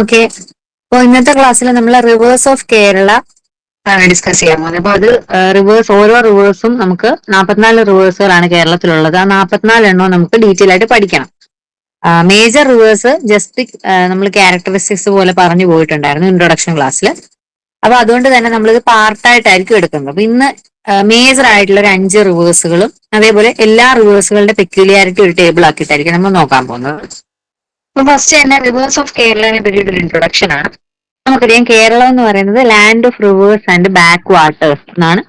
Okay അപ്പോ ഇന്നത്തെ ക്ലാസ്സിൽ നമ്മൾ റിവേഴ്സ് ഓഫ് കേരള ഡിസ്കസ് ചെയ്യാൻ പോകുന്നത്. അപ്പൊ അത് റിവേഴ്സ് ഓരോ റിവേഴ്സും നമുക്ക് നാൽപ്പത്തിനാല് റിവേഴ്സുകളാണ് കേരളത്തിലുള്ളത്. ആ നാൽപ്പത്തിനാല് എണ്ണവും നമുക്ക് ഡീറ്റെയിൽ ആയിട്ട് പഠിക്കണം. മേജർ റിവേഴ്സ് ജസ്റ്റ് നമ്മൾ ക്യാരക്ടറിസ്റ്റിക്സ് പോലെ പറഞ്ഞു പോയിട്ടുണ്ടായിരുന്നു ഇൻട്രൊഡക്ഷൻ ക്ലാസ്സിൽ അപ്പൊ അതുകൊണ്ട് തന്നെ നമ്മളിത് പാർട്ടായിട്ടായിരിക്കും എടുക്കുന്നത്. അപ്പൊ ഇന്ന് മേജർ ആയിട്ടുള്ള ഒരു അഞ്ച് റിവേഴ്സുകളും അതേപോലെ എല്ലാ റിവേഴ്സുകളുടെ പെക്യുലിയാരിറ്റി ഒരു ടേബിൾ ആക്കിയിട്ടായിരിക്കും നമ്മൾ നോക്കാൻ പോകുന്നത്. അപ്പൊ ഫസ്റ്റ് തന്നെ റിവേഴ്സ് ഓഫ് കേരളനെ പറ്റിയിട്ട് ഇൻട്രൊഡക്ഷൻ ആണ്. നമുക്കറിയാം കേരളം എന്ന് പറയുന്നത് land of rivers and backwaters എന്നാണ്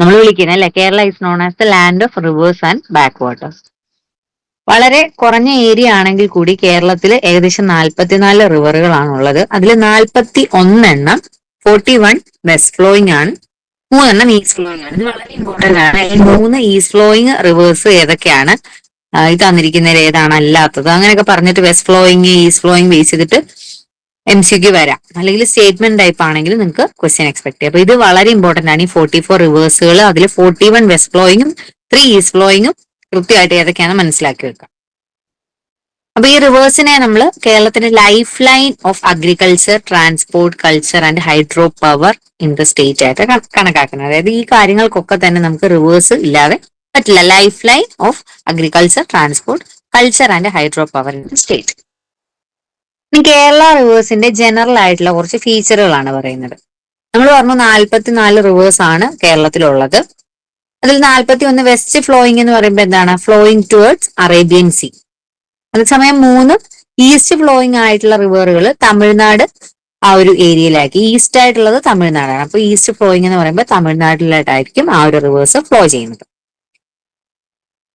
നമ്മൾ വിളിക്കുന്നത് അല്ലെ? Kerala is known as the land of rivers and backwaters വളരെ കുറഞ്ഞ ഏരിയ ആണെങ്കിൽ കൂടി കേരളത്തിൽ ഏകദേശം നാൽപ്പത്തിനാല് റിവറുകളാണ് ഉള്ളത്. അതിൽ നാൽപ്പത്തി ഒന്നെണ്ണം ഫോർട്ടി വൺ വെസ്റ്റ് ഫ്ലോയിങ് ആണ്. മൂന്നെണ്ണം ഈസ്റ്റ് ഫ്ലോയിങ് ആണ്. ഇത് വളരെ ഇമ്പോർട്ടന്റ് ആണ്. ഈ മൂന്ന് ഈസ്റ്റ് ഫ്ലോയിങ് റിവേഴ്സ് ഏതൊക്കെയാണ്? ഇത് തന്നിരിക്കുന്നതിൽ ഏതാണ് അല്ലാത്തത്. അങ്ങനെയൊക്കെ പറഞ്ഞിട്ട് west flowing east flowing base ചെയ്തിട്ട് എം സിക്ക് വരാം. അല്ലെങ്കിൽ സ്റ്റേറ്റ്മെന്റ് ടൈപ്പ് ആണെങ്കിൽ നിങ്ങൾക്ക് ക്വസ്റ്റ്യൻ എക്സ്പെക്ട് ചെയ്യാം. അപ്പൊ ഇത് വളരെ ഇമ്പോർട്ടന്റ് ആണ്. ഈ ഫോർട്ടി ഫോർ റിവേഴ്സുകൾ അതിൽ ഫോർട്ടി വൺ വെസ്റ്റ് ഫ്ലോയിങ്ങും ത്രീ ഈസ്റ്റ് ഫ്ലോയിങ്ങും കൃത്യമായിട്ട് ഏതൊക്കെയാണ് മനസ്സിലാക്കി വെക്കാം. അപ്പൊ ഈ റിവേഴ്സിനെ നമ്മൾ കേരളത്തിന്റെ lifeline of agriculture transport culture and hydro power in the state ആയിട്ട് കണ- കണക്കാക്കുന്നത് അതായത് ഈ കാര്യങ്ങൾക്കൊക്കെ തന്നെ നമുക്ക് റിവേഴ്സ് ഇല്ലാതെ പറ്റില്ല. Lifeline of agriculture transport culture and hydro power in state ഇനി കേരള റിവേഴ്സിന്റെ ജനറൽ ആയിട്ടുള്ള കുറച്ച് ഫീച്ചറുകളാണ് പറയുന്നത്. നമ്മൾ പറഞ്ഞു നാൽപ്പത്തിനാല് റിവേഴ്സ് ആണ് കേരളത്തിലുള്ളത്. അതിൽ നാൽപ്പത്തി ഒന്ന് വെസ്റ്റ് ഫ്ലോയിങ് എന്ന് പറയുമ്പോൾ എന്താണ്? ഫ്ലോയിങ് ടുവേർഡ്സ് അറേബ്യൻ സീ അതേസമയം മൂന്ന് ഈസ്റ്റ് ഫ്ലോയിങ് ആയിട്ടുള്ള റിവറുകൾ തമിഴ്നാട് ആ ഒരു ഏരിയയിലാക്കി ഈസ്റ്റ് ആയിട്ടുള്ളത് തമിഴ്നാടാണ്. അപ്പൊ ഈസ്റ്റ് ഫ്ലോയിങ് എന്ന് പറയുമ്പോൾ തമിഴ്നാട്ടിലായിട്ടായിരിക്കും ആ ഒരു റിവേഴ്സ് ഫ്ലോ ചെയ്യുന്നത്.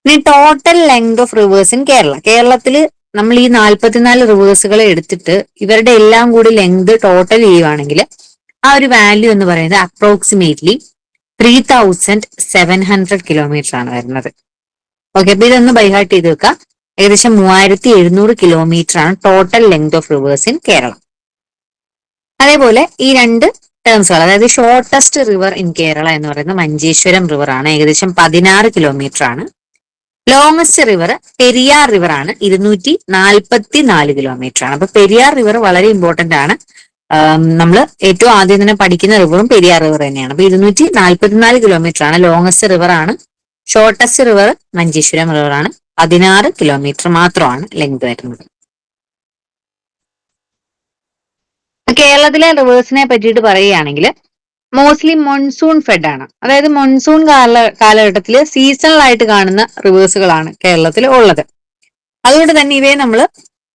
ഇനി total length of rivers in Kerala കേരളത്തിൽ നമ്മൾ ഈ നാൽപ്പത്തിനാല് റിവേഴ്സുകൾ എടുത്തിട്ട് ഇവരുടെ എല്ലാം കൂടി ലെങ്ത് ടോട്ടൽ ചെയ്യുവാണെങ്കിൽ ആ ഒരു വാല്യൂ എന്ന് പറയുന്നത് approximately three thousand seven hundred kilometre ആണ് വരുന്നത്. ഓക്കെ അപ്പൊ ഇതൊന്ന് ബൈഹാർട്ട് ചെയ്ത് വെക്കാം. ഏകദേശം മൂവായിരത്തി എഴുന്നൂറ് കിലോമീറ്റർ ആണ് total length of rivers in Keralam അതേപോലെ ഈ രണ്ട് ടേംസുകൾ അതായത് ഷോർട്ടസ്റ്റ് റിവർ ഇൻ കേരള എന്ന് പറയുന്നത് മഞ്ചേശ്വരം റിവർ ആണ്. ഏകദേശം പതിനാറ് കിലോമീറ്റർ ആണ് ലോങ്സ്റ്റ് റിവർ പെരിയാർ റിവർ ആണ്. ഇരുന്നൂറ്റി നാൽപ്പത്തി നാല് കിലോമീറ്റർ ആണ്. അപ്പൊ പെരിയാർ റിവർ വളരെ ഇമ്പോർട്ടന്റ് ആണ്. നമ്മൾ ഏറ്റവും ആദ്യം തന്നെ പഠിക്കുന്ന റിവറും പെരിയാർ റിവർ തന്നെയാണ്. അപ്പൊ ഇരുന്നൂറ്റി നാൽപ്പത്തിനാല് കിലോമീറ്റർ ആണ് ലോങ്സ്റ്റ് റിവർ ആണ്. ഷോർട്ടസ്റ്റ് റിവർ മഞ്ചേശ്വരം റിവർ ആണ്. പതിനാറ് കിലോമീറ്റർ മാത്രമാണ് ലെങ്ത് വരുന്നത്. കേരളത്തിലെ റിവേഴ്സിനെ പറ്റിയിട്ട് പറയുകയാണെങ്കിൽ മോസ്റ്റ്ലി മൺസൂൺ ഫെഡ് ആണ്. അതായത് മൺസൂൺ കാല കാലഘട്ടത്തിൽ സീസണൽ ആയിട്ട് കാണുന്ന റിവേഴ്സുകളാണ് കേരളത്തിൽ ഉള്ളത്. അതുകൊണ്ട് തന്നെ ഇവയെ നമ്മൾ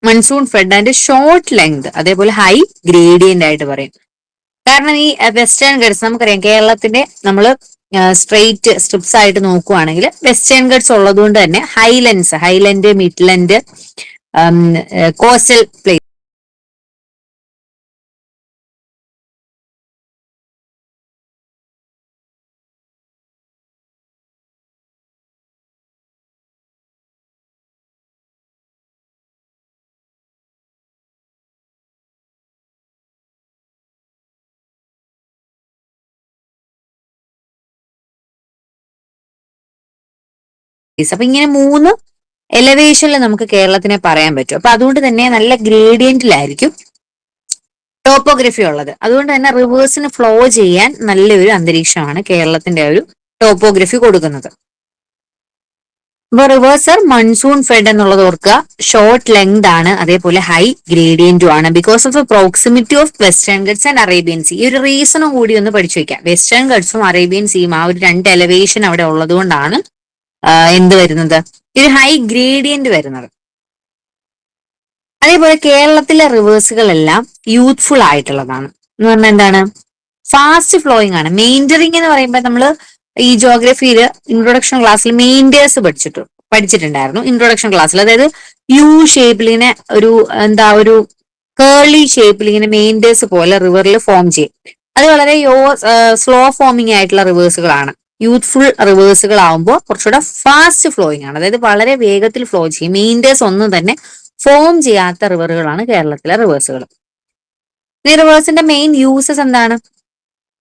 monsoon fed and short length അതേപോലെ ഹൈ ഗ്രേഡിയന്റ് ആയിട്ട് പറയും. കാരണം ഈ വെസ്റ്റേൺ ഗഡ്സ് നമുക്കറിയാം കേരളത്തിന്റെ നമ്മൾ സ്ട്രെയിറ്റ് സ്ട്രിപ്സ് ആയിട്ട് നോക്കുവാണെങ്കിൽ വെസ്റ്റേൺ ഗഡ്സ് ഉള്ളതുകൊണ്ട് തന്നെ highlands highland midland coastal plains അപ്പൊ ഇങ്ങനെ മൂന്ന് എലവേഷനിൽ നമുക്ക് കേരളത്തിനെ പറയാൻ പറ്റും. അപ്പൊ അതുകൊണ്ട് തന്നെ നല്ല ഗ്രേഡിയന്റിലായിരിക്കും ടോപ്പോഗ്രഫി ഉള്ളത്. അതുകൊണ്ട് തന്നെ റിവേഴ്സിന് ഫ്ലോ ചെയ്യാൻ നല്ലൊരു അന്തരീക്ഷമാണ് കേരളത്തിന്റെ ഒരു ടോപ്പോഗ്രഫി കൊടുക്കുന്നത്. അപ്പൊ റിവേഴ്സർ മൺസൂൺ ഫെഡ് എന്നുള്ളത് ഓർക്കുക. ഷോർട്ട് ലെങ്ത് ആണ് അതേപോലെ ഹൈ ഗ്രേഡിയന്റും ആണ്. Because of proximity of Western Ghats and Arabian Sea ഈ ഒരു റീസണും കൂടി ഒന്ന് പഠിച്ചു വെക്കാം. വെസ്റ്റേൺ ഗഡ്സും അറേബ്യൻ സീയും ആ ഒരു രണ്ട് എലവേഷൻ അവിടെ ഉള്ളത് കൊണ്ടാണ് എന്ത് വരുന്നത്? ഒരു ഹൈ ഗ്രേഡിയന്റ് വരുന്നത്. അതേപോലെ കേരളത്തിലെ റിവേഴ്സുകളെല്ലാം യൂത്ത്ഫുൾ ആയിട്ടുള്ളതാണ്. എന്ന് പറഞ്ഞാൽ എന്താണ്? ഫാസ്റ്റ് ഫ്ലോയിങ് ആണ്. മെയിന്ററിങ് എന്ന് പറയുമ്പോൾ നമ്മൾ ഈ ജോഗ്രഫിയിൽ ഇൻട്രൊഡക്ഷൻ ക്ലാസ്സിൽ മെയിന്റേഴ്സ് പഠിച്ചിട്ടു പഠിച്ചിട്ടുണ്ടായിരുന്നു. ഇൻട്രൊഡക്ഷൻ ക്ലാസ്സിൽ അതായത് യു ഷേപ്പിൽ ഇങ്ങനെ ഒരു എന്താ ഒരു കേളി ഷേപ്പിൽ ഇങ്ങനെ മെയിന്റേഴ്സ് പോലെ റിവറിൽ ഫോം ചെയ്യും. അത് വളരെ യോ സ്ലോ ഫോമിങ് ആയിട്ടുള്ള റിവേഴ്സുകളാണ് യൂത്ത്ഫുൾ റിവേഴ്സുകൾ ആവുമ്പോൾ കുറച്ചുകൂടെ ഫാസ്റ്റ് ഫ്ലോയിങ് ആണ്. അതായത് വളരെ വേഗത്തിൽ ഫ്ലോ ചെയ്യും. മെയിന്റേഴ്സ് ഒന്നും തന്നെ ഫോം ചെയ്യാത്ത റിവറുകളാണ് കേരളത്തിലെ റിവേഴ്സുകൾ ഈ റിവേഴ്സിന്റെ മെയിൻ യൂസസ് എന്താണ്?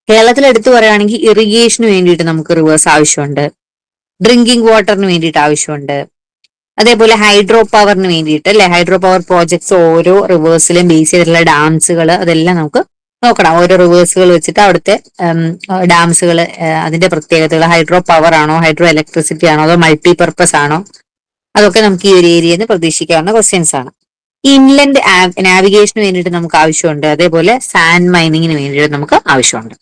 കേരളത്തിൽ എടുത്തു പറയുകയാണെങ്കിൽ ഇറിഗേഷന് വേണ്ടിയിട്ട് നമുക്ക് റിവേഴ്സ് ആവശ്യമുണ്ട്. ഡ്രിങ്കിങ് വാട്ടറിന് വേണ്ടിയിട്ട് ആവശ്യമുണ്ട്. അതേപോലെ ഹൈഡ്രോ പവറിന് വേണ്ടിയിട്ട് അല്ലെ? ഹൈഡ്രോ പവർ പ്രോജക്ട്സ് ഓരോ റിവേഴ്സിലും ബേസ് ചെയ്തിട്ടുള്ള ഡാംസുകൾ അതെല്ലാം നമുക്ക് നോക്കണം. ഓരോ റിവേഴ്സുകൾ വെച്ചിട്ട് അവിടുത്തെ ഡാംസുകൾ അതിന്റെ പ്രത്യേകതകൾ. ഹൈഡ്രോ പവർ ആണോ? ഹൈഡ്രോ ഇലക്ട്രിസിറ്റി ആണോ? അതോ മൾട്ടി പർപ്പസ് ആണോ? അതൊക്കെ നമുക്ക് ഈ ഒരു ഏരിയയിൽ നിന്ന് പ്രതീക്ഷിക്കാവുന്ന ക്വസ്റ്റ്യൻസ് ആണ്. ഇൻലൻഡ് നാവിഗേഷന് വേണ്ടിയിട്ട് നമുക്ക് ആവശ്യമുണ്ട്. അതേപോലെ സാൻഡ് മൈനിങ്ങിന് വേണ്ടിയിട്ട് നമുക്ക് ആവശ്യമുണ്ട്.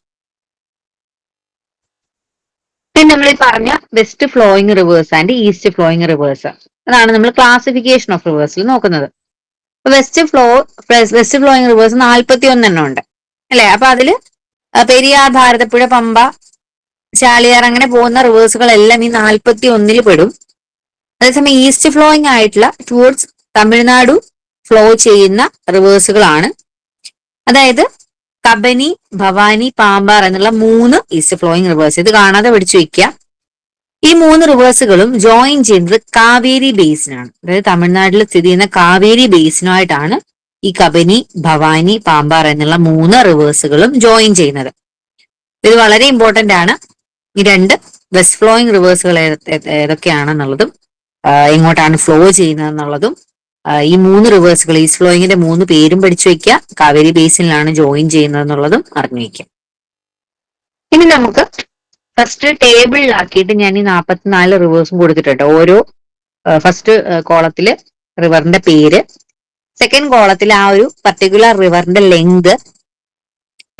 പിന്നെ നമ്മൾ ഈ പറഞ്ഞ west flowing rivers and east flowing rivers അതാണ് നമ്മൾ ക്ലാസിഫിക്കേഷൻ ഓഫ് റിവേഴ്സിൽ നോക്കുന്നത്. West flow west flowing rivers നാൽപ്പത്തി ഒന്നെണ്ണം ഉണ്ട്. അല്ലെ? അപ്പൊ അതിൽ പെരിയാർ ഭാരതപ്പുഴ പമ്പ ചാലിയാർ അങ്ങനെ പോകുന്ന റിവേഴ്സുകളെല്ലാം ഈ നാൽപ്പത്തി ഒന്നിൽ പെടും. അതേസമയം ഈസ്റ്റ് ഫ്ലോയിങ് ആയിട്ടുള്ള ടുവേർഡ്സ് തമിഴ്നാടു ഫ്ലോ ചെയ്യുന്ന റിവേഴ്സുകളാണ്. അതായത് കബനി ഭവാനി പാമ്പാർ എന്നുള്ള മൂന്ന് ഈസ്റ്റ് ഫ്ലോയിങ് റിവേഴ്സ്. ഇത് കാണാതെ പഠിച്ചു വെക്കുക ഈ മൂന്ന് റിവേഴ്സുകളും ജോയിൻ ചെയ്യുന്നത് കാവേരി ബേസിനാണ് അതായത് തമിഴ്നാട്ടിൽ സ്ഥിതി ചെയ്യുന്ന കാവേരി ബേസിനുമായിട്ടാണ് ഈ കബനി ഭവാനി പാമ്പാർ എന്നുള്ള മൂന്ന് റിവേഴ്സുകളും ജോയിൻ ചെയ്യുന്നത്. ഇത് വളരെ ഇമ്പോർട്ടന്റ് ആണ്. ഈ രണ്ട് വെസ്റ്റ് ഫ്ലോയിങ് റിവേഴ്സുകൾ ഏതൊക്കെയാണെന്നുള്ളതും എങ്ങോട്ടാണ് ഫ്ലോ ചെയ്യുന്നത് എന്നുള്ളതും ഈ മൂന്ന് റിവേഴ്സുകൾ ഈസ്റ്റ് ഫ്ലോയിങ്ങിന്റെ മൂന്ന് പേരും പഠിച്ചു വയ്ക്കുക കാവേരി ബേസിനിലാണ് ജോയിൻ ചെയ്യുന്നത് എന്നുള്ളതും അറിഞ്ഞു വയ്ക്കാം ഇനി നമുക്ക് ഫസ്റ്റ് ടേബിളിലാക്കിയിട്ട് ഞാൻ ഈ നാൽപ്പത്തിനാല് റിവേഴ്സും കൊടുത്തിട്ടുണ്ട്. ഓരോ ഫസ്റ്റ് കോളത്തിൽ റിവറിന്റെ പേര് സെക്കൻഡ് കോളത്തിൽ ആ ഒരു പർട്ടിക്കുലർ റിവറിന്റെ ലെങ്ത്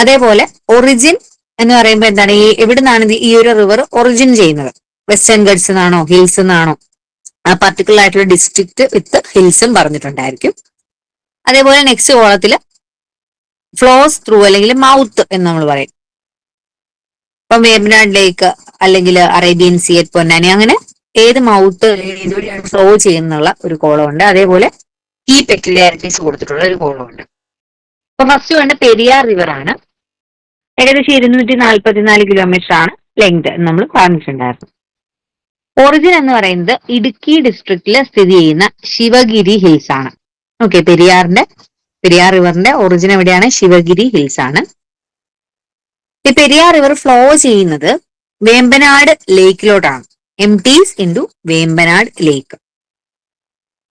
അതേപോലെ ഒറിജിൻ എന്ന് പറയുമ്പോൾ എന്താണ്? ഈ എവിടെ നിന്നാണ് ഈ ഒരു റിവർ ഒറിജിൻ ചെയ്യുന്നത്? വെസ്റ്റേൺ ഗഡ്സ് നിന്നാണോ ഹിൽസ് നിന്നാണോ ആ പർട്ടിക്കുലർ ആയിട്ടുള്ള ഡിസ്ട്രിക്ട് വിത്ത് ഹിൽസും പറഞ്ഞിട്ടുണ്ടായിരിക്കും. അതേപോലെ നെക്സ്റ്റ് കോളത്തിൽ ഫ്ലോസ് ത്രൂ അല്ലെങ്കിൽ മൗത്ത് എന്ന് നമ്മൾ പറയും. ഇപ്പം വേമ്പനാട് ലേക്ക് അല്ലെങ്കിൽ അറേബ്യൻ സി എറ്റ് പൊന്നാനി അങ്ങനെ ഏത് മൗത്ത് ഏതുവഴിയാണ് ഫ്ലോ ചെയ്യുന്നുള്ള ഒരു കോളം ഉണ്ട്. അതേപോലെ ഈ പെക്യുലാരിറ്റീസ് കൊടുത്തിട്ടുള്ള ഒരു കോളമുണ്ട് അപ്പൊ ഫസ്റ്റ് വേണ്ട പെരിയാർ റിവർ ആണ്. ഏകദേശം ഇരുന്നൂറ്റി നാൽപ്പത്തിനാല് കിലോമീറ്റർ ആണ് ലെങ്ത് നമ്മൾ പറഞ്ഞിട്ടുണ്ടായിരുന്നു ഒറിജിൻ എന്ന് പറയുന്നത് ഇടുക്കി ഡിസ്ട്രിക്റ്റിൽ സ്ഥിതി ചെയ്യുന്ന ശിവഗിരി ഹിൽസ് ആണ്. ഓക്കെ പെരിയാറിന്റെ പെരിയാർ റിവറിന്റെ ഒറിജിൻ എവിടെയാണ്? ശിവഗിരി ഹിൽസ് ആണ്. ഈ പെരിയാർ റിവർ ഫ്ലോ ചെയ്യുന്നത് Vembanad ലേക്കിലോട്ടാണ് empties into Vembanad lake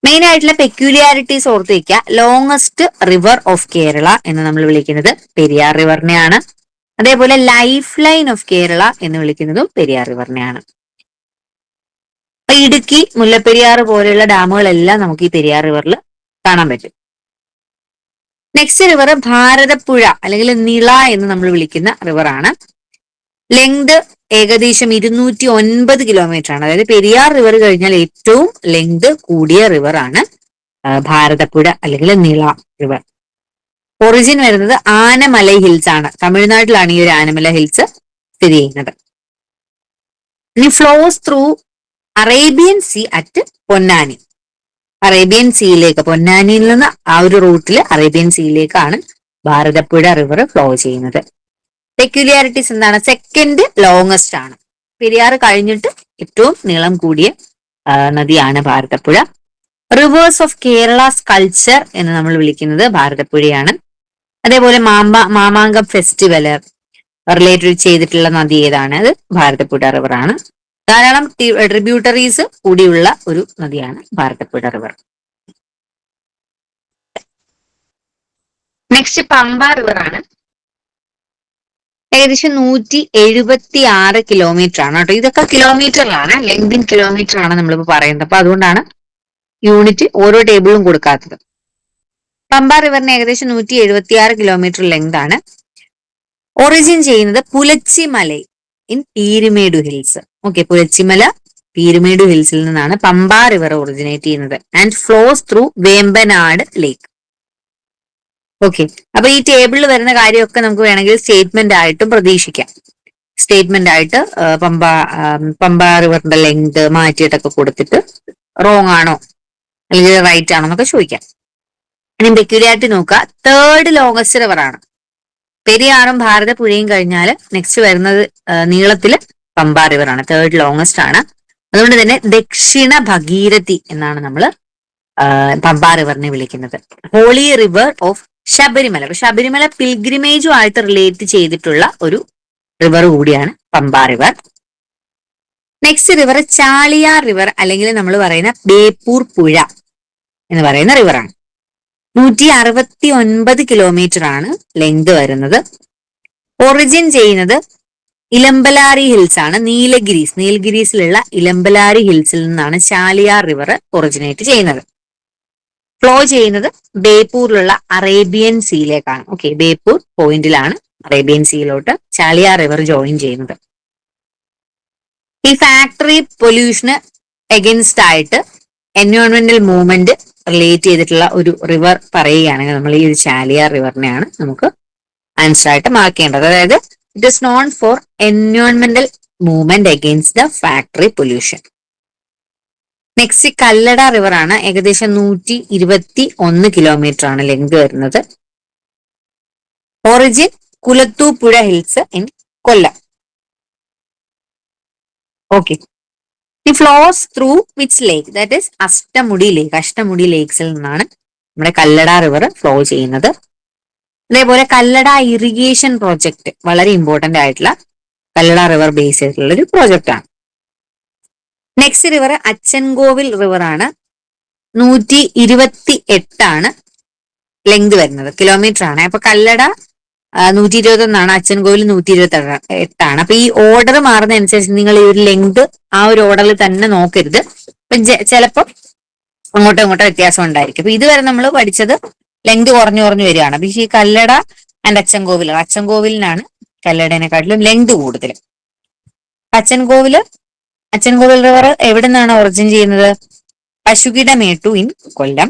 main ആയിട്ടുള്ള പെക്യൂലിയാരിറ്റീസ് ഓർത്ത് വെക്കുക ലോങ്ങസ്റ്റ് റിവർ ഓഫ് കേരള എന്ന് നമ്മൾ വിളിക്കുന്നത് പെരിയാർ റിവറിനെയാണ് അതേപോലെ ലൈഫ് ലൈൻ ഓഫ് കേരള എന്ന് വിളിക്കുന്നതും പെരിയാർ റിവറിനെയാണ് അപ്പൊ ഇടുക്കി മുല്ലപ്പെരിയാർ പോലെയുള്ള ഡാമുകളെല്ലാം നമുക്ക് ഈ പെരിയാർ റിവറിൽ കാണാൻ പറ്റും. നെക്സ്റ്റ് റിവർ ഭാരതപ്പുഴ അല്ലെങ്കിൽ നിള എന്ന് നമ്മൾ വിളിക്കുന്ന റിവറാണ് ലെങ്ത് ഏകദേശം ഇരുന്നൂറ്റി ഒൻപത് കിലോമീറ്റർ ആണ് അതായത് പെരിയാർ റിവർ കഴിഞ്ഞാൽ ഏറ്റവും ലെങ്ത് കൂടിയ റിവർ ആണ് ഭാരതപ്പുഴ അല്ലെങ്കിൽ നിള റിവർ ഒറിജിൻ വരുന്നത് ആനമല ഹിൽസ് ആണ്. തമിഴ്നാട്ടിലാണ് ഈ ഒരു ആനമല ഹിൽസ് സ്ഥിതി ചെയ്യുന്നത്. ഇനി flows through Arabian sea at Ponnani Arabian സീയിലേക്ക് പൊന്നാനിയിൽ നിന്ന് ആ ഒരു റൂട്ടിൽ അറേബ്യൻ സീയിലേക്കാണ് ഭാരതപ്പുഴ റിവർ ഫ്ലോ ചെയ്യുന്നത്. പെക്യുലിയാരിറ്റീസ് എന്താണ്? സെക്കൻഡ് ലോങ്ങസ്റ്റ് ആണ്. പെരിയാർ കഴിഞ്ഞിട്ട് ഏറ്റവും നീളം കൂടിയ നദിയാണ് Bharathapuzha. Rivers of Kerala's culture എന്ന് നമ്മൾ വിളിക്കുന്നത് ഭാരതപ്പുഴയാണ്. അതേപോലെ മാമ്പ മാമാങ്കം ഫെസ്റ്റിവൽ റിലേറ്റഡ് ചെയ്തിട്ടുള്ള നദി ഏതാണ്? അത് ഭാരതപ്പുഴ റിവർ ആണ്. ധാരാളം ട്രിബ്യൂട്ടറീസ് കൂടിയുള്ള ഒരു നദിയാണ് Bharathapuzha river next Pamba river ആണ്. ഏകദേശം നൂറ്റി എഴുപത്തി ആറ് കിലോമീറ്റർ ആണ് കേട്ടോ. ഇതൊക്കെ കിലോമീറ്ററിലാണ് ലെങ്ത് ഇൻ കിലോമീറ്റർ ആണ് നമ്മളിപ്പോ പറയുന്നത്. അപ്പൊ അതുകൊണ്ടാണ് യൂണിറ്റ് ഓരോ ടേബിളും കൊടുക്കാത്തത്. പമ്പ റിവറിന് ഏകദേശം നൂറ്റി എഴുപത്തി ആറ് കിലോമീറ്റർ ലെങ്ത് ആണ്. ഒറിജിൻ ചെയ്യുന്നത് Pulachimala in Peerumedu hills okay Pulachimala Peerumedu ഹിൽസിൽ നിന്നാണ് പമ്പ റിവർ ഒറിജിനേറ്റ് ചെയ്യുന്നത്. And flows through Vembanad lake okay അപ്പൊ ഈ ടേബിളിൽ വരുന്ന കാര്യമൊക്കെ നമുക്ക് വേണമെങ്കിൽ സ്റ്റേറ്റ്മെന്റ് ആയിട്ടും പ്രതീക്ഷിക്കാം. സ്റ്റേറ്റ്മെന്റ് ആയിട്ട് പമ്പ പമ്പ റിവറിന്റെ ലെങ്ത് മാറ്റിയിട്ടൊക്കെ കൊടുത്തിട്ട് റോങ് ആണോ? അല്ലെങ്കിൽ റൈറ്റ് ആണോ എന്നൊക്കെ ചോദിക്കാം. ഇനി പെക്യുലാരിറ്റി നോക്കുക. തേർഡ് ലോങ്ങസ്റ്റ് റിവർ ആണ്. പെരിയാറും ഭാരതപ്പുഴയും കഴിഞ്ഞാൽ നെക്സ്റ്റ് വരുന്നത് നീളത്തിൽ പമ്പ റിവർ ആണ്. തേർഡ് ലോങ്ങസ്റ്റ് ആണ്. അതുകൊണ്ട് തന്നെ ദക്ഷിണ ഭഗീരഥി എന്നാണ് നമ്മൾ പമ്പ റിവറിനെ വിളിക്കുന്നത്. Holy river of Sabarimala. അപ്പൊ ശബരിമല പിൽഗ്രിമേജുമായിട്ട് റിലേറ്റ് ചെയ്തിട്ടുള്ള ഒരു റിവർ കൂടിയാണ് Pamba river next river Chaliyar river അല്ലെങ്കിൽ നമ്മൾ പറയുന്ന ബേപ്പൂർ പുഴ എന്ന് പറയുന്ന റിവറാണ് നൂറ്റി അറുപത്തി ഒൻപത് കിലോമീറ്റർ ആണ് ലെങ്ത് വരുന്നത്. ഒറിജിൻ ചെയ്യുന്നത് ഇലമ്പലാരി ഹിൽസ് ആണ്. നീലഗിരീസ്. നീലഗിരീസിലുള്ള ഇലമ്പലാരി ഹിൽസിൽ നിന്നാണ് ചാലിയാർ റിവർ ഒറിജിനേറ്റ് ചെയ്യുന്നത്. ഫ്ലോ ചെയ്യുന്നത് ബേപ്പൂരിലുള്ള അറേബ്യൻ സീയിലേക്കാണ്. ഓക്കെ ബേപ്പൂർ പോയിന്റിലാണ് അറേബ്യൻ സീയിലോട്ട് ചാലിയാർ റിവർ ജോയിൻ ചെയ്യുന്നത്. ഈ ഫാക്ടറി പൊല്യൂഷന് എഗൻസ്റ്റ് ആയിട്ട് എൻവയോൺമെന്റൽ മൂവ്മെന്റ് റിലേറ്റ് ചെയ്തിട്ടുള്ള ഒരു റിവർ പറയുകയാണെങ്കിൽ നമ്മൾ ഈ ഒരു ചാലിയാർ റിവറിനെയാണ് നമുക്ക് ആൻസർ ആയിട്ട് മാർക്ക് ചെയ്യേണ്ടത്. അതായത് it is known for എൻവയോൺമെന്റൽ movement against the factory pollution next Kallada river ആണ് ഏകദേശം നൂറ്റി ഇരുപത്തി ഒന്ന് കിലോമീറ്റർ ആണ് ലെങ്ത് വരുന്നത്. Origin Kulathupuzha hills in Kollam. Okay it flows through which lake that is Ashtamudi lake Ashtamudi ലേക്സിൽ നിന്നാണ് നമ്മുടെ കല്ലട റിവർ ഫ്ലോ ചെയ്യുന്നത്. അതേപോലെ കല്ലട ഇറിഗേഷൻ പ്രോജക്റ്റ് വളരെ ഇമ്പോർട്ടന്റ് ആയിട്ടുള്ള കല്ലട റിവർ ബേസ് ചെയ്തിട്ടുള്ള ഒരു പ്രോജക്റ്റ് ആണ്. നെക്സ്റ്റ് റിവർ അച്ചൻകോവിൽ റിവർ ആണ്. നൂറ്റി ഇരുപത്തി എട്ടാണ് ലെങ്ത് വരുന്നത്. കിലോമീറ്റർ ആണ്. അപ്പൊ കല്ലട നൂറ്റി ഇരുപത്തി ഒന്നാണ് അച്ചൻകോവിൽ നൂറ്റി ഇരുപത്തി എട്ടാണ് അപ്പൊ ഈ ഓർഡർ മാറുന്നതനുസരിച്ച് നിങ്ങൾ ഈ ഒരു ലെങ്ത് ആ ഒരു ഓർഡറിൽ തന്നെ നോക്കരുത്. ഇപ്പൊ ചിലപ്പോൾ അങ്ങോട്ടും ഇങ്ങോട്ടും വ്യത്യാസം ഉണ്ടായിരിക്കും. അപ്പൊ ഇതുവരെ നമ്മൾ പഠിച്ചത് ലെങ്ത് കുറഞ്ഞു കുറഞ്ഞു വരികയാണ്. അപ്പൊ ഈ കല്ലട ആൻഡ് അച്ചൻകോവിൽ അച്ഛൻകോവിലിനാണ് കല്ലടേനെക്കാട്ടിലും ലെങ്ത് കൂടുതൽ. അച്ചൻകോവിൽ അച്ചൻകോവിൽ റിവർ എവിടെ നിന്നാണ് ഒറിജിൻ ചെയ്യുന്നത്? പശുകിട മേട്ടു ഇൻ കൊല്ലം.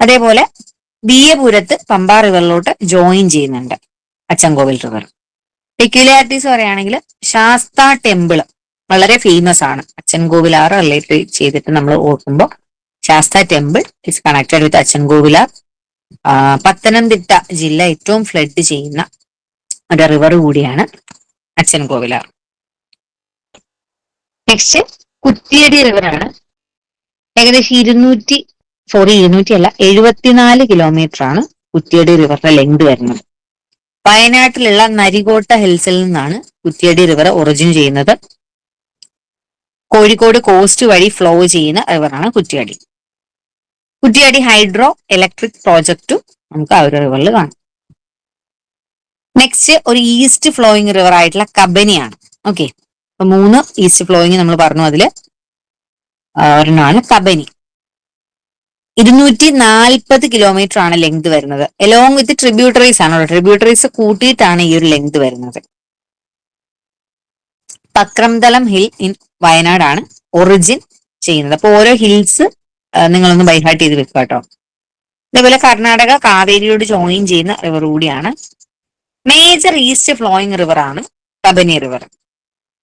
അതേപോലെ ബിയപുരത്ത് പമ്പാ റിവറിലോട്ട് ജോയിൻ ചെയ്യുന്നുണ്ട് അച്ചൻകോവിൽ റിവർ പെക്യുലാരിറ്റീസ് പറയുകയാണെങ്കിൽ ശാസ്ത ടെമ്പിൾ വളരെ ഫേമസ് ആണ്. അച്ചൻകോവിലാർ റിലേറ്റ് ചെയ്തിട്ട് നമ്മൾ ഓർക്കുമ്പോൾ Sastha temple is connected with Achankovilar Pathanamthitta ജില്ല ഏറ്റവും ഫ്ലഡ് ചെയ്യുന്ന ഒരു റിവർ കൂടിയാണ് അച്ചൻകോവിലാർ നെക്സ്റ്റ് കുറ്റിയടി റിവറാണ് ഏകദേശം ഇരുന്നൂറ്റി സോറി ഇരുന്നൂറ്റി അല്ല എഴുപത്തിനാല് കിലോമീറ്റർ ആണ് കുറ്റിയടി റിവറിന്റെ ലെങ്ത് വരുന്നത്. വയനാട്ടിലുള്ള നരികോട്ട ഹിൽസിൽ നിന്നാണ് കുറ്റിയടി റിവർ ഒറിജിൻ ചെയ്യുന്നത്. കോഴിക്കോട് കോസ്റ്റ് വഴി ഫ്ലോ ചെയ്യുന്ന റിവറാണ് കുറ്റിയാടി കുറ്റിയാടി ഹൈഡ്രോ ഇലക്ട്രിക് പ്രോജക്റ്റും നമുക്ക് ആ ഒരു റിവറിൽ കാണാം. നെക്സ്റ്റ് ഒരു ഈസ്റ്റ് ഫ്ലോയിങ് റിവർ ആയിട്ടുള്ള കബനിയാണ്. ഓക്കെ മൂന്ന് ഈസ്റ്റ് ഫ്ലോയിങ് നമ്മൾ പറഞ്ഞു അതിൽ. ഒരെണ്ണമാണ് കബനി. ഇരുന്നൂറ്റി നാൽപ്പത് കിലോമീറ്റർ ആണ് ലെങ്ത് വരുന്നത്. എലോങ് വിത്ത് ട്രിബ്യൂട്ടറീസ് ആണ് ട്രിബ്യൂട്ടറീസ് കൂട്ടിയിട്ടാണ് ഈ ഒരു ലെങ്ത് വരുന്നത്. പക്രംതലം ഹിൽ ഇൻ വയനാടാണ് ഒറിജിൻ ചെയ്യുന്നത്. അപ്പൊ ഓരോ ഹിൽസ് നിങ്ങളൊന്ന് ബൈഹാർട്ട് ചെയ്ത് വെക്കുക കേട്ടോ. ഇതേപോലെ കർണാടക കാവേരിയോട് ജോയിൻ ചെയ്യുന്ന റിവർ കൂടിയാണ്. മേജർ ഈസ്റ്റ് ഫ്ലോയിങ് റിവർ ആണ് Kabani river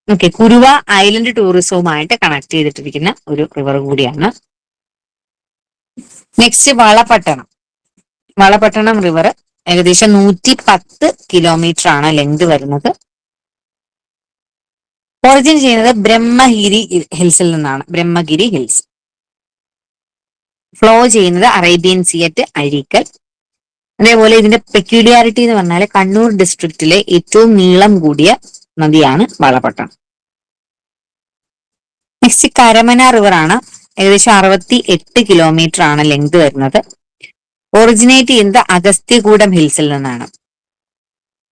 okay Kuruva island ടൂറിസവുമായിട്ട് connect ചെയ്തിട്ടിരിക്കുന്ന ഒരു റിവർ കൂടിയാണ്. നെക്സ്റ്റ് വളപട്ടണം വളപട്ടണം റിവർ ഏകദേശം നൂറ്റി പത്ത് കിലോമീറ്റർ ആണ് ലെങ്ത് വരുന്നത്. ഒറിജിൻ ചെയ്യുന്നത് ബ്രഹ്മഗിരി ഹിൽസിൽ നിന്നാണ്. ബ്രഹ്മഗിരി ഹിൽസ്. ഫ്ലോ ചെയ്യുന്നത് അറേബ്യൻ സിയറ്റ് അഴീക്കൽ അതേപോലെ ഇതിന്റെ പെക്യൂലിയാരിറ്റി എന്ന് പറഞ്ഞാൽ കണ്ണൂർ ഡിസ്ട്രിക്റ്റിലെ ഏറ്റവും നീളം കൂടിയ നദിയാണ് വളപട്ടണം നെക്സ്റ്റ് കരമന റിവർ ആണ്. ഏകദേശം അറുപത്തി എട്ട് കിലോമീറ്റർ ആണ് ലെങ്ത് വരുന്നത്. ഒറിജിനേറ്റ് ചെയ്യുന്നത് അഗസ്ത്യകൂടം ഹിൽസിൽ നിന്നാണ്.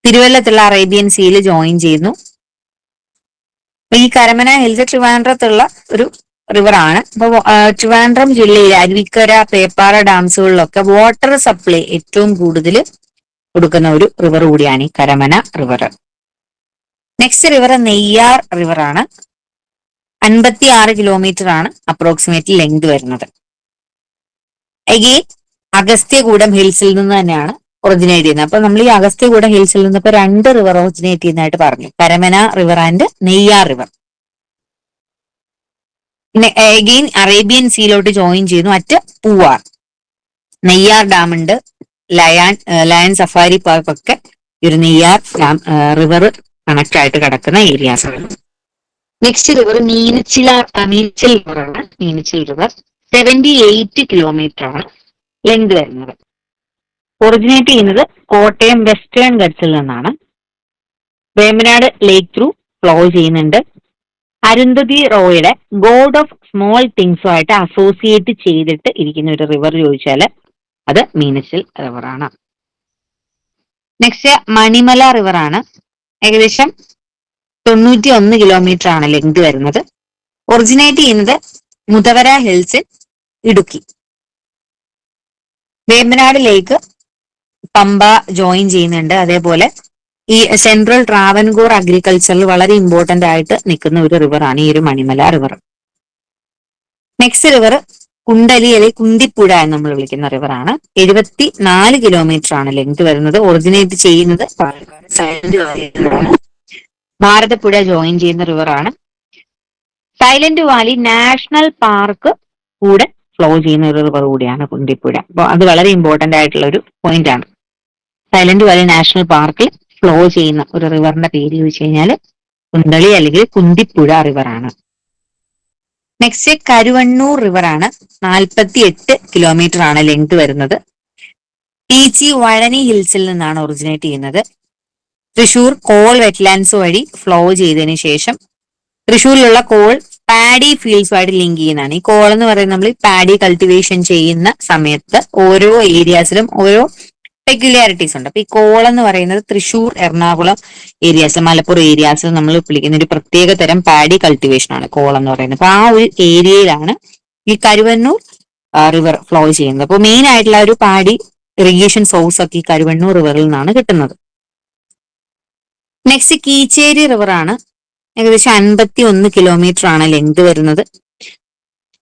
തിരുവല്ലത്തുള്ള അറേബ്യൻ സീയിൽ ജോയിൻ ചെയ്യുന്നു. ഈ കരമന ഹിൽസ് ട്രിവാൻഡ്രത്തുള്ള ഒരു റിവർ ആണ്. അപ്പൊ ട്രിവാൻഡ്രം ജില്ലയിലെ അരുവിക്കര പേപ്പാറ ഡാംസുകളിലൊക്കെ വാട്ടർ സപ്ലൈ ഏറ്റവും കൂടുതൽ കൊടുക്കുന്ന ഒരു റിവർ കൂടിയാണ് ഈ Karamana river next river Neyyar river ആണ്. അൻപത്തി ആറ് കിലോമീറ്റർ ആണ് അപ്രോക്സിമേറ്റ്ലി ലെങ്ത് വരുന്നത്. എഗെയിൻ അഗസ്ത്യകൂടം ഹിൽസിൽ നിന്ന് തന്നെയാണ് ഒറിജിനേറ്റ് ചെയ്യുന്നത്. അപ്പൊ നമ്മൾ ഈ അഗസ്ത്യകൂടം ഹിൽസിൽ നിന്ന് ഇപ്പൊ രണ്ട് റിവർ ഒറിജിനേറ്റ് ചെയ്യുന്നതായിട്ട് പറഞ്ഞു. Karamana river and Neyyar river പിന്നെ എഗെയിൻ അറേബ്യൻ സീയിലോട്ട് ജോയിൻ ചെയ്യുന്നു അറ്റ് പൂവാർ നെയ്യാർ ഡാം ഉണ്ട്. ലയാൻ ലയൺ സഫാരി പാർക്ക് ഒക്കെ ഒരു നെയ്യാർ ഡാം റിവർ കണക്ട് ആയിട്ട് കിടക്കുന്ന ഏരിയാസ് ആണ്. Next river Meenachil Meenachil river ആണ്. Meenachil river seventy eight kilometre ആണ് ലെങ്ത് വരുന്നത്. ഒറിജിനേറ്റ് ചെയ്യുന്നത് കോട്ടയം വെസ്റ്റേൺ ഗഡ്സിൽ നിന്നാണ്. വേമ്പനാട് ലേക്ക് ത്രൂ ഫ്ലോ ചെയ്യുന്നുണ്ട്. അരുന്ധതി റോയുടെ ഗോഡ് ഓഫ് സ്മോൾ തിങ്സുമായിട്ട് അസോസിയേറ്റ് ചെയ്തിട്ട് ഇരിക്കുന്ന ഒരു റിവർ ചോദിച്ചാൽ അത് മീനച്ചിൽ റിവർ ആണ്. നെക്സ്റ്റ് മണിമല റിവർ ആണ്. ഏകദേശം തൊണ്ണൂറ്റി ഒന്ന് കിലോമീറ്റർ ആണ് ലെങ്ത് വരുന്നത്. ഒറിജിനേറ്റ് ചെയ്യുന്നത് മുതവര ഹിൽസിൽ ഇടുക്കി. വേമ്പനാട് ലേക്ക് പമ്പ ജോയിൻ ചെയ്യുന്നുണ്ട്. അതേപോലെ ഈ സെൻട്രൽ ട്രാവൻകൂർ അഗ്രികൾച്ചറിൽ വളരെ ഇമ്പോർട്ടന്റ് ആയിട്ട് നിൽക്കുന്ന ഒരു റിവർ ആണ്. ഈ ഒരു Manimala river next river Kundali അല്ലെങ്കിൽ കുന്തിപ്പുഴ എന്ന് നമ്മൾ വിളിക്കുന്ന റിവർ ആണ്. എഴുപത്തി നാല് കിലോമീറ്റർ ആണ് ലെങ്ത് വരുന്നത്. ഒറിജിനേറ്റ് ചെയ്യുന്നത് പാലക്കാട് സൈലന്റ് ഭാരതപ്പുഴ ജോയിൻ ചെയ്യുന്ന റിവർ ആണ്. സൈലന്റ് വാലി നാഷണൽ പാർക്ക് കൂടെ ഫ്ലോ ചെയ്യുന്ന ഒരു റിവർ കൂടിയാണ് കുന്തിപ്പുഴ. അപ്പോൾ അത് വളരെ ഇമ്പോർട്ടന്റ് ആയിട്ടുള്ള ഒരു പോയിന്റ് ആണ്. സൈലന്റ് വാലി നാഷണൽ പാർക്കിൽ ഫ്ലോ ചെയ്യുന്ന ഒരു റിവറിന്റെ പേര് ചോദിച്ചു കഴിഞ്ഞാൽ കുന്തളി അല്ലെങ്കിൽ കുന്തിപ്പുഴ റിവർ ആണ്. നെക്സ്റ്റ് കരുവണ്ണൂർ റിവർ ആണ്. നാൽപ്പത്തി എട്ട് കിലോമീറ്റർ ആണ് ലെങ്ത് വരുന്നത്. പീച്ചി വഴനി ഹിൽസിൽ നിന്നാണ് ഒറിജിനേറ്റ് ചെയ്യുന്നത്. തൃശൂർ കോൾ വെറ്റ്ലാൻഡ്സ് വഴി ഫ്ലോ ചെയ്തതിന് ശേഷം തൃശ്ശൂരിലുള്ള കോൾ പാഡി ഫീൽഡ്സുമായിട്ട് ലിങ്ക് ചെയ്യുന്നതാണ്. ഈ കോൾ എന്ന് പറയുന്നത് നമ്മൾ പാഡി കൾട്ടിവേഷൻ ചെയ്യുന്ന സമയത്ത് ഓരോ ഏരിയാസിലും ഓരോ പെക്യുലാരിറ്റീസ് ഉണ്ട്. അപ്പൊ ഈ കോൾ എന്ന് പറയുന്നത് തൃശൂർ എറണാകുളം ഏരിയാസ് മലപ്പുറം ഏരിയാസ് നമ്മൾ വിളിക്കുന്ന ഒരു പ്രത്യേക തരം പാഡി കൾട്ടിവേഷൻ ആണ് കോൾ എന്ന് പറയുന്നത്. അപ്പൊ ആ ഒരു ഏരിയയിലാണ് ഈ കരുവന്നൂർ റിവർ ഫ്ലോ ചെയ്യുന്നത്. അപ്പോൾ മെയിൻ ആയിട്ടുള്ള ഒരു പാഡി ഇറിഗേഷൻ സോഴ്സ് ഒക്കെ ഈ കരുവണ്ണൂർ റിവറിൽ നിന്നാണ് കിട്ടുന്നത്. നെക്സ്റ്റ് കീച്ചേരി റിവർ ആണ്. ഏകദേശം അൻപത്തി ഒന്ന് കിലോമീറ്റർ ആണ് ലെങ്ത് വരുന്നത്.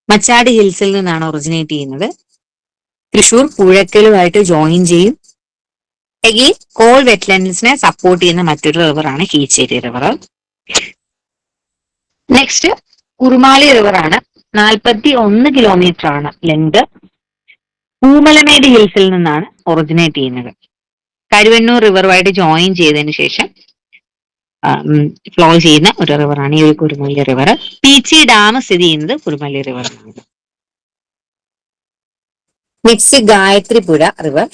മച്ചാടി ഹിൽസിൽ നിന്നാണ് ഒറിജിനേറ്റ് ചെയ്യുന്നത്. തൃശൂർ പുഴക്കലുമായിട്ട് ജോയിൻ ചെയ്യും. എഗെയിൻ കോൾ വെറ്റ്ലാൻഡ്സിനെ സപ്പോർട്ട് ചെയ്യുന്ന മറ്റൊരു റിവറാണ് Keecheri river next Kurumali river ആണ്. നാൽപ്പത്തി ഒന്ന് കിലോമീറ്റർ ആണ് ലെങ്ത് പൂമലമേട് ഹിൽസിൽ നിന്നാണ് ഒറിജിനേറ്റ് ചെയ്യുന്നത്. കരുവന്നൂർ റിവറുമായിട്ട് ജോയിൻ ചെയ്തതിന് ശേഷം ഫ്ലോ ചെയ്യുന്ന ഒരു റിവറാണ് ഈ ഒരു കുരുമല്ലി റിവർ പീച്ചി ഡാം സ്ഥിതി ചെയ്യുന്നത് കുരുമല്ലി റിവറിലാണ് നെക്സ്റ്റ് ഗായത്രിപുഴ റിവർ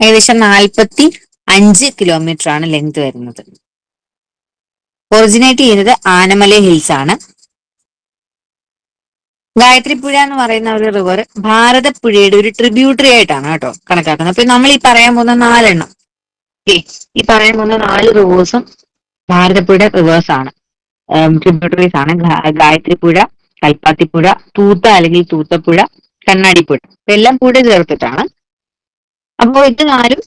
ഏകദേശം നാൽപ്പത്തി അഞ്ച് കിലോമീറ്റർ ആണ് ലെങ്ത് വരുന്നത്. ഒറിജിനേറ്റ് ചെയ്യുന്നത് ആനമല ഹിൽസ് ആണ്. ഗായത്രിപ്പുഴ എന്ന് പറയുന്ന ഒരു റിവർ ഭാരതപ്പുഴയുടെ ഒരു ട്രിബ്യൂട്ടറി ആയിട്ടാണ് കേട്ടോ കണക്കാക്കുന്നത്. അപ്പൊ നമ്മൾ ഈ പറയാൻ പോകുന്ന നാലെണ്ണം. ഈ പറയാൻ പോകുന്ന നാല് റിവേഴ്സും ഭാരതപ്പുഴ റിവേഴ്സ് ആണ്. ട്രിബ്യൂട്ടറീസ് ആണ്. ഗായത്രി ഗായത്രിപ്പുഴ കൽപ്പാത്തിപ്പുഴ തൂത്ത അല്ലെങ്കിൽ തൂത്തപ്പുഴ കണ്ണാടിപ്പുഴ. എല്ലാം പുഴ ചേർത്തിട്ടാണ് അപ്പോൾ ഇത് നാലും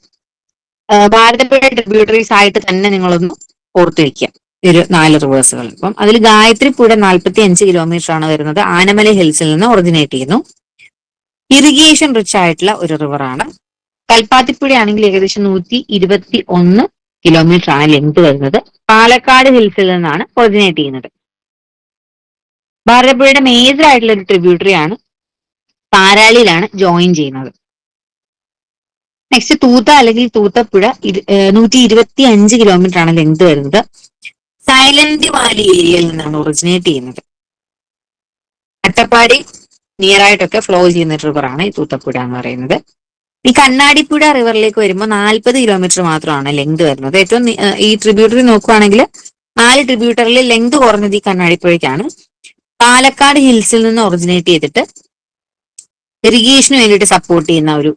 ഭാരതപ്പുഴ ട്രിബ്യൂട്ടറീസ് ആയിട്ട് തന്നെ നിങ്ങളൊന്ന് ഓർത്തു വെക്കുക ഒരു നാല് റിവേഴ്സുകൾ അപ്പം അതിൽ ഗായത്രി പുഴ നാൽപ്പത്തി അഞ്ച് കിലോമീറ്റർ ആണ് വരുന്നത്. ആനമല ഹിൽസിൽ നിന്ന് ഒറിജിനേറ്റ് ചെയ്യുന്നു. ഇറിഗേഷൻ റിച്ച് ആയിട്ടുള്ള ഒരു റിവർ ആണ്. കൽപ്പാത്തിപ്പുഴ ആണെങ്കിൽ ഏകദേശം നൂറ്റി ഇരുപത്തി ഒന്ന് കിലോമീറ്റർ ആണ് ലെങ്ത് വരുന്നത്. പാലക്കാട് ഹിൽസിൽ നിന്നാണ് ഒറിജിനേറ്റ് ചെയ്യുന്നത്. ഭാരതപ്പുഴയുടെ മേജർ ആയിട്ടുള്ള ഒരു ട്രിബ്യൂട്ടറി ആണ്. പാരാളിയിലാണ് ജോയിൻ ചെയ്യുന്നത്. നെക്സ്റ്റ് തൂത്ത അല്ലെങ്കിൽ തൂത്തപ്പുഴ നൂറ്റി ഇരുപത്തി അഞ്ച് കിലോമീറ്റർ ആണ് ലെങ്ത് വരുന്നത് സൈലന്റ് വാലി ഏരിയയിൽ നിന്നാണ് ഒറിജിനേറ്റ് ചെയ്യുന്നത്. അട്ടപ്പാടി നിയർ ആയിട്ടൊക്കെ ഫ്ലോ ചെയ്യുന്ന റിവറാണ് ഈ തൂത്തപ്പുഴ എന്ന് പറയുന്നത്. ഈ കണ്ണാടിപ്പുഴ റിവറിലേക്ക് വരുമ്പോൾ നാൽപ്പത് കിലോമീറ്റർ മാത്രമാണ് ലെങ്ത് വരുന്നത്. ഏറ്റവും ഈ ട്രിബ്യൂട്ടറി നോക്കുവാണെങ്കിൽ നാല് ട്രിബ്യൂട്ടറിൽ ലെങ്ത് കുറഞ്ഞത് ഈ കണ്ണാടിപ്പുഴയ്ക്കാണ്. പാലക്കാട് ഹിൽസിൽ നിന്ന് ഒറിജിനേറ്റ് ചെയ്തിട്ട് ഇറിഗേഷന് വേണ്ടിയിട്ട് സപ്പോർട്ട് ചെയ്യുന്ന ഒരു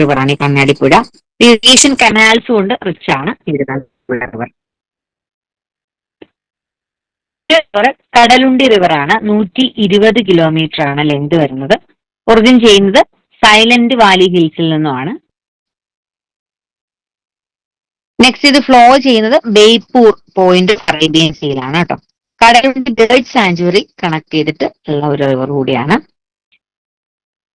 റിവറാണ് ഈ കണ്ണാടിപ്പുഴ ഇറിഗേഷൻ കനാൽസ് കൊണ്ട് റിച്ച് ആണ് കണ്ണാടിപ്പുഴ റിവർ കടലുണ്ടി റിവർ ആണ്. നൂറ്റി ഇരുപത് കിലോമീറ്റർ ആണ് ലെങ്ത് വരുന്നത്. ഒറിജിൻ ചെയ്യുന്നത് സൈലന്റ് വാലി ഹിൽസിൽ നിന്നുമാണ്. നെക്സ്റ്റ് ഇത് ഫ്ലോ ചെയ്യുന്നത് ബേപ്പൂർ പോയിന്റ് അറേബ്യൻ സീലാണ് കേട്ടോ. കടലുണ്ടി ബേർഡ് സാഞ്ചുറി കണക്ട് ചെയ്തിട്ട് ഉള്ള ഒരു റിവർ കൂടിയാണ്.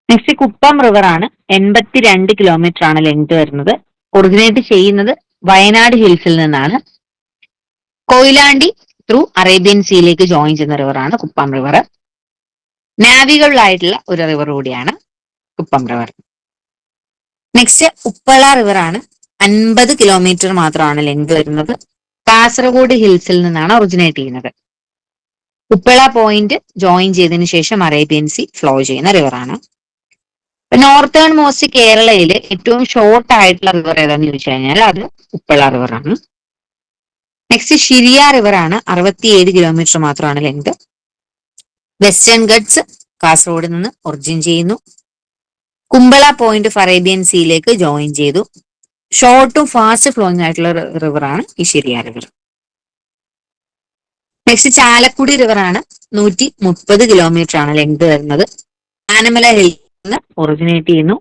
നെക്സ്റ്റ് കുപ്പം റിവർ ആണ് എൺപത്തിരണ്ട് കിലോമീറ്റർ ആണ് ലെങ്ത് വരുന്നത്. ഒറിജിനേറ്റ് ചെയ്യുന്നത് വയനാട് ഹിൽസിൽ നിന്നാണ്. കൊയിലാണ്ടി ത്രൂ അറേബ്യൻ സീയിലേക്ക് ജോയിൻ ചെയ്യുന്ന റിവറാണ് കുപ്പം റിവർ നാവികളിലായിട്ടുള്ള ഒരു റിവർ കൂടിയാണ് Kuppam river next Uppala river ആണ് അൻപത് കിലോമീറ്റർ മാത്രമാണ് ലെങ്ത് വരുന്നത്. കാസർഗോഡ് ഹിൽസിൽ നിന്നാണ് ഒറിജിനേറ്റ് ചെയ്യുന്നത്. ഉപ്പള പോയിന്റ് ജോയിൻ ചെയ്തതിനു ശേഷം അറേബ്യൻ സി ഫ്ലോ ചെയ്യുന്ന റിവറാണ് നോർത്തേൺ മോസ്റ്റ് കേരളയിൽ ഏറ്റവും ഷോർട്ട് ആയിട്ടുള്ള റിവർ ഏതാന്ന് ചോദിച്ചു കഴിഞ്ഞാൽ അത് ഉപ്പള റിവർ ആണ്. നെക്സ്റ്റ് ഷിരിയ റിവർ ആണ്. അറുപത്തിയേഴ് കിലോമീറ്റർ മാത്രമാണ് ലെങ്ത് വെസ്റ്റേൺ ഗഡ്സ് കാസർഗോഡ് നിന്ന് ഒറിജിൻ ചെയ്യുന്നു. കുമ്പള പോയിന്റ് ഫറേബിയൻ സീയിലേക്ക് ജോയിൻ ചെയ്തു. ഷോർട്ടും ഫാസ്റ്റ് ഫ്ലോയിങ് ആയിട്ടുള്ള റിവർ ആണ് ഈ ഷിരിയ റിവർ നെക്സ്റ്റ് ചാലക്കുടി റിവറാണ് നൂറ്റി മുപ്പത് കിലോമീറ്റർ ആണ് ലെങ്ത് വരുന്നത്. ആനമല ഹിൽ ഒറിജിനേറ്റ് ചെയ്യുന്നു.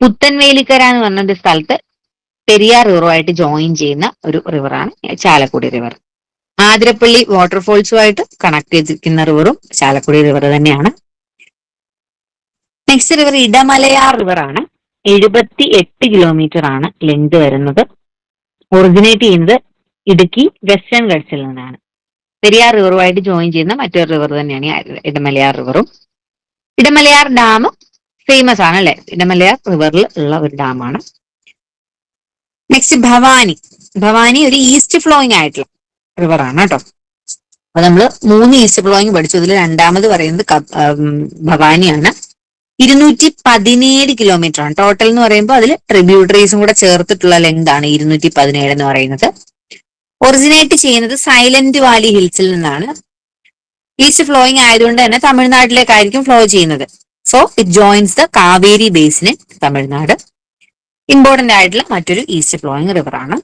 പുത്തൻവേലിക്കര എന്ന് പറഞ്ഞ സ്ഥലത്ത് പെരിയാർ റിവറുമായിട്ട് ജോയിൻ ചെയ്യുന്ന ഒരു റിവറാണ് ചാലക്കുടി റിവർ ആതിരപ്പള്ളി വാട്ടർഫോൾസുമായിട്ട് കണക്ട് ചെയ്തിരിക്കുന്ന റിവറും ചാലക്കുടി റിവർ തന്നെയാണ്. നെക്സ്റ്റ് റിവർ ഇടമലയാർ റിവർ ആണ്. എഴുപത്തി എട്ട് കിലോമീറ്റർ ആണ് ലെങ്ത് വരുന്നത്. ഒറിജിനേറ്റ് ചെയ്യുന്നത് ഇടുക്കി വെസ്റ്റേൺ ഗഡ്സിൽ നിന്നാണ്. പെരിയാർ റിവറുമായിട്ട് ജോയിൻ ചെയ്യുന്ന മറ്റൊരു റിവർ തന്നെയാണ് ഇടമലയാർ റിവറും ഇടമലയാർ ഡാം ഫേമസ് ആണ് അല്ലെ ഇടമലയാർ റിവറിൽ ഉള്ള ഒരു ഡാമാണ് നെക്സ്റ്റ് ഭവാനി. ഭവാനി ഒരു ഈസ്റ്റ് ഫ്ലോയിങ് ആയിട്ടുള്ള റിവർ ആണ് കേട്ടോ അപ്പൊ നമ്മൾ മൂന്ന് ഈസ്റ്റ് ഫ്ലോയിങ് പഠിച്ചു. അതിൽ രണ്ടാമത് പറയുന്നത് ഭവാനിയാണ്. ഇരുന്നൂറ്റി പതിനേഴ് കിലോമീറ്റർ ആണ്. ടോട്ടൽ എന്ന് പറയുമ്പോൾ അതിൽ ട്രിബ്യൂട്ടറീസും കൂടെ ചേർത്തിട്ടുള്ള ലെങ്ത് ആണ് ഇരുന്നൂറ്റി പതിനേഴ് എന്ന് പറയുന്നത്. ഒറിജിനേറ്റ് ചെയ്യുന്നത് സൈലന്റ് വാലി ഹിൽസിൽ നിന്നാണ്. ഈസ്റ്റ് ഫ്ലോയിങ് ആയതുകൊണ്ട് തന്നെ തമിഴ്നാട്ടിലേക്കായിരിക്കും ഫ്ലോ ചെയ്യുന്നത്. So it joins the Kaveri basin Tamil Nadu. Important ആയിട്ടുള്ള മറ്റൊരു ഈസ്റ്റ് ഫ്ലോയിങ് റിവർ ആണ്.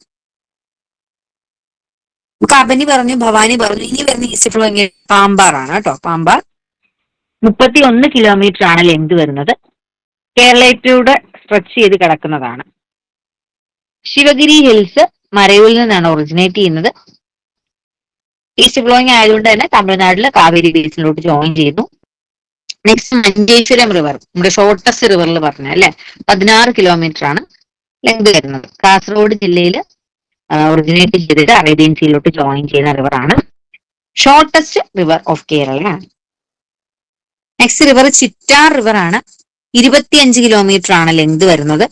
കബനി പറഞ്ഞു ഭവാനി പറഞ്ഞു ഇനി വരുന്ന ഈസ്റ്റ് ഫ്ലോയിങ് പാമ്പാർ ആണ് കേട്ടോ. പാമ്പാർ മുപ്പത്തി ഒന്ന് കിലോമീറ്റർ ആണ് ലെങ്ത് വരുന്നത്. കേരളത്തിലൂടെ സ്ട്രെച്ച് ചെയ്ത് കിടക്കുന്നതാണ്. ശിവഗിരി ഹിൽസ് മരയൂരിൽ നിന്നാണ് ഒറിജിനേറ്റ് ചെയ്യുന്നത്. ഈസ്റ്റ് ഫ്ലോയിങ് ആയതുകൊണ്ട് തന്നെ തമിഴ്നാട്ടിലെ കാവേരി ബേസിലോട്ട് ജോയിൻ ചെയ്യുന്നു നെക്സ്റ്റ് മഞ്ചേശ്വരം റിവർ നമ്മുടെ ഷോർട്ടസ്റ്റ് റിവറിൽ പറഞ്ഞ അല്ലെ? പതിനാറ് കിലോമീറ്റർ ആണ് ലെങ്ത് വരുന്നത്. കാസർഗോഡ് ജില്ലയിൽ ഒറിജിനേറ്റ് ചെയ്തിട്ട് അറേബ്യൻ സീയിലോട്ട് ജോയിൻ ചെയ്യുന്ന റിവർ ആണ്. Shortest river of Kerala next river Chittar river ആണ്. ഇരുപത്തിയഞ്ച് കിലോമീറ്റർ ആണ് ലെങ്ത് വരുന്നത്.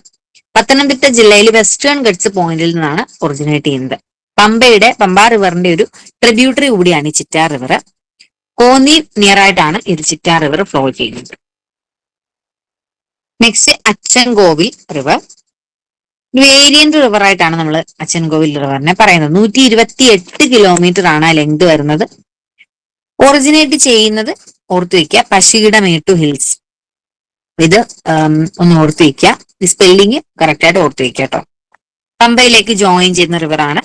പത്തനംതിട്ട ജില്ലയിൽ വെസ്റ്റേൺ ഗഡ്സ് പോയിന്റിൽ നിന്നാണ് ഒറിജിനേറ്റ് ചെയ്യുന്നത്. പമ്പയുടെ പമ്പാ റിവറിന്റെ ഒരു ട്രിബ്യൂട്ടറി കൂടിയാണ് ഈ ചിറ്റാർ റിവർ കോന്നി നിയർ ആയിട്ടാണ് ഇത് ചിറ്റാർ റിവർ ഫ്ലോ ചെയ്യുന്നത്. Next Achankovil river variant river ആയിട്ടാണ് നമ്മൾ അച്ചൻകോവിൽ റിവറിനെ പറയുന്നത്. നൂറ്റി ഇരുപത്തി എട്ട് കിലോമീറ്റർ ആണ് ലെങ്ത് വരുന്നത്. ഒറിജിനേറ്റ് ചെയ്യുന്നത് ഓർത്തു വെക്കുക പശുകിടമേട്ടു ഹിൽസ് ഇത് ഒന്ന് ഓർത്തു വയ്ക്കുക. ഈ സ്പെല്ലിങ് കറക്റ്റ് ആയിട്ട് ഓർത്തു വെക്കുക കേട്ടോ. പമ്പയിലേക്ക് ജോയിൻ ചെയ്യുന്ന റിവറാണ്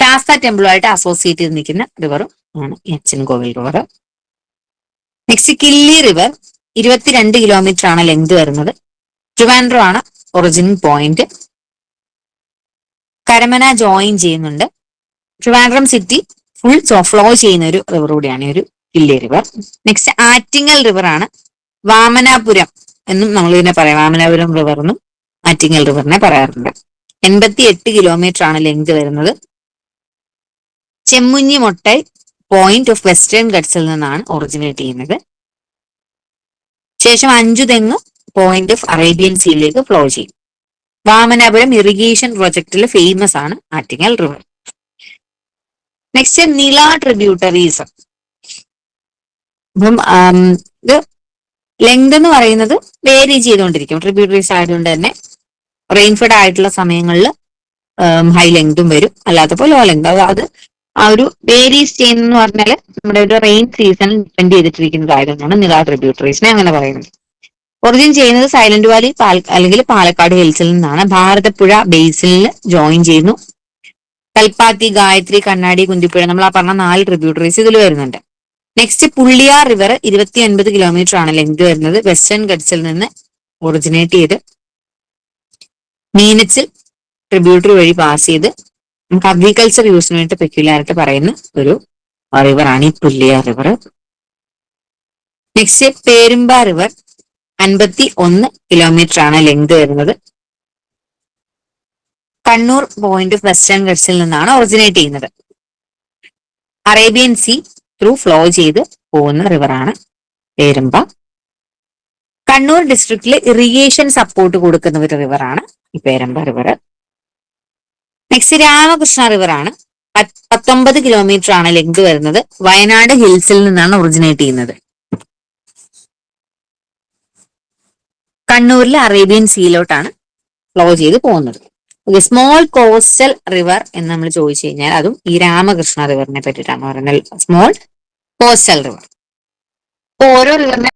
ശാസ്ത ടെമ്പിളുമായിട്ട് അസോസിയേറ്റ് ചെയ്ത് നിൽക്കുന്ന റിവറും ആണ് Achankovil river next Killi river ഇരുപത്തിരണ്ട് കിലോമീറ്റർ ആണ് ലെങ്ത് വരുന്നത്. ട്രിവാൻഡ്രോ ആണ് ഒറിജിൻ പോയിന്റ് കരമന ജോയിൻ ചെയ്യുന്നുണ്ട്. ട്രിവാൻഡ്രം സിറ്റി ഫുൾ ഫ്ലോ ചെയ്യുന്ന ഒരു റിവർ കൂടിയാണ് ഒരു Killi river next Attingal river ആണ് വാമനാപുരം എന്നും നമ്മൾ ഇതിനെ പറയാം. വാമനാപുരം റിവർ എന്നും ആറ്റിങ്ങൽ റിവറിനെ പറയാറുണ്ട്. എൺപത്തി എട്ട് കിലോമീറ്റർ ആണ് ലെങ്ത് വരുന്നത്. Chemmunji Mottai point of western ഗഡ്സിൽ നിന്നാണ് ഒറിജിനേറ്റ് ചെയ്യുന്നത്. ശേഷം Anchuthengu point of Arabian സീയിലേക്ക് ഫ്ലോ ചെയ്യും. വാമനാപുരം ഇറിഗേഷൻ പ്രോജക്റ്റിൽ ഫേമസ് ആണ് Attingal river next Nila tributaries അപ്പം ഇത് ലെങ്ത് എന്ന് പറയുന്നത് വേരി ചെയ്തുകൊണ്ടിരിക്കും. ട്രിബ്യൂട്ടറീസ് ആയതുകൊണ്ട് തന്നെ റെയിൻഫെഡ് ആയിട്ടുള്ള സമയങ്ങളിൽ ഹൈ ലെങ്തും വരും. അല്ലാത്തപ്പോൾ ലോ ലെങ്ത് അത് ആ ഒരു വേരീസ് ചെയ്യുന്ന പറഞ്ഞാൽ നമ്മുടെ ഒരു റെയിൻ സീസൺ ഡിപ്പെൻഡ് ചെയ്തിട്ടിരിക്കുന്നതായതുകൊണ്ടാണ് നില ട്രിബ്യൂട്ടറീസിനെ അങ്ങനെ പറയുന്നത്. ഒറിജിൻ ചെയ്യുന്നത് സൈലന്റ് വാലി പാൽ അല്ലെങ്കിൽ പാലക്കാട് ഹിൽസിൽ നിന്നാണ്. ഭാരതപ്പുഴ ബേസിൽ ജോയിൻ ചെയ്യുന്നു. കൽപ്പാത്തി ഗായത്രി കണ്ണാടി കുന്തിപ്പുഴ നമ്മൾ ആ പറഞ്ഞ നാല് ട്രിബ്യൂട്ടറീസ് ഇതിൽ വരുന്നുണ്ട്. നെക്സ്റ്റ് പുള്ളിയാർ റിവർ ഇരുപത്തി ഒൻപത് കിലോമീറ്റർ ആണ് ലെങ്ത് വരുന്നത്. വെസ്റ്റേൺ ഗഡ്സിൽ നിന്ന് ഒറിജിനേറ്റ് ചെയ്ത് മീനച്ചിൽ ട്രിബ്യൂട്ടറി വഴി പാസ് ചെയ്ത് നമുക്ക് അഗ്രികൾച്ചർ യൂസിന് വേണ്ടി പെക്യുലാരിറ്റി പറയുന്ന ഒരു റിവർ ആണ് ഈ Pulliya river next Peramba river അൻപത്തി ഒന്ന് കിലോമീറ്റർ ആണ് ലെങ്ത് വരുന്നത്. കണ്ണൂർ പോയിന്റ് ഓഫ് വെസ്റ്റേൺ ഗഡ്സിൽ നിന്നാണ് ഒറിജിനേറ്റ് ചെയ്യുന്നത്. അറേബ്യൻ സീ ത്രൂ ഫ്ലോ ചെയ്ത് പോകുന്ന റിവറാണ് പേരുമ്പ കണ്ണൂർ ഡിസ്ട്രിക്റ്റിൽ ഇറിഗേഷൻ സപ്പോർട്ട് കൊടുക്കുന്ന ഒരു റിവറാണ് ഈ Peramba river next Ramakrishna river ആണ്. പത്ത് പത്തൊമ്പത് കിലോമീറ്റർ ആണ് ലെങ്ത് വരുന്നത്. വയനാട് ഹിൽസിൽ നിന്നാണ് ഒറിജിനേറ്റ് ചെയ്യുന്നത്. കണ്ണൂരിലെ അറേബ്യൻ സീയിലോട്ടാണ് ഫ്ലോ ചെയ്ത് പോകുന്നത്. ഓക്കെ സ്മോൾ കോസ്റ്റൽ റിവർ എന്ന് നമ്മൾ ചോദിച്ചു കഴിഞ്ഞാൽ അതും ഈ രാമകൃഷ്ണ റിവറിനെ പറ്റിയിട്ടാണ് പറയുന്നത്. സ്മോൾ കോസ്റ്റൽ റിവർ ഓരോ റിവറിനെ